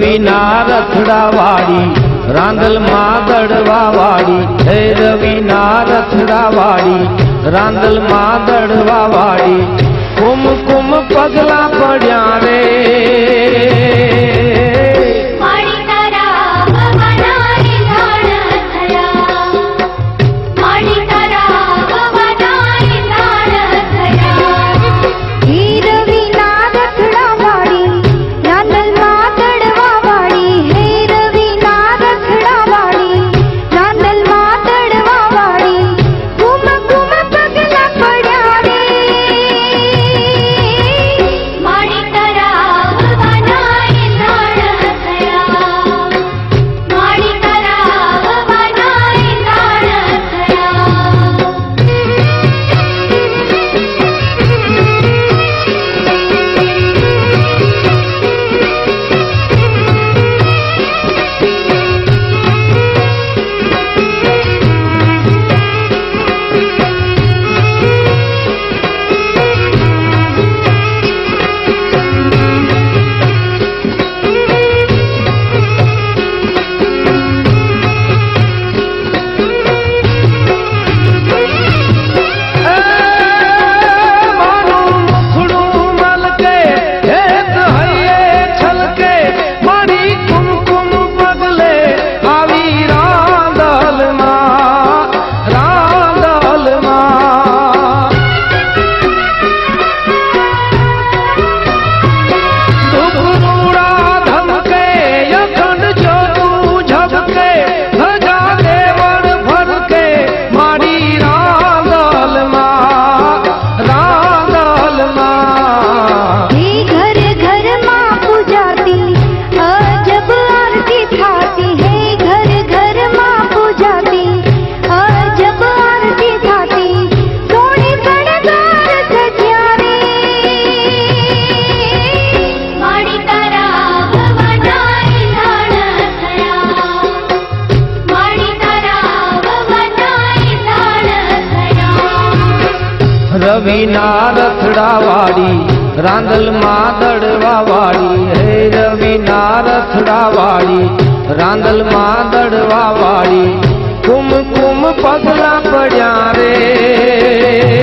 રવિના રથડા વાળી રાંદલમાં દડવા વાળી હે રવિના રથડા વાળી રાંદલમાં દડવા વાળી કુમ કુમ પગલા રવિના રથડા વાળી રાંદલમાં દડવા વાળી હે રવિના રથડા વાળી રાંદલમાં દડવા વાળી કુમ કુમ પગલા પડ્યા રે.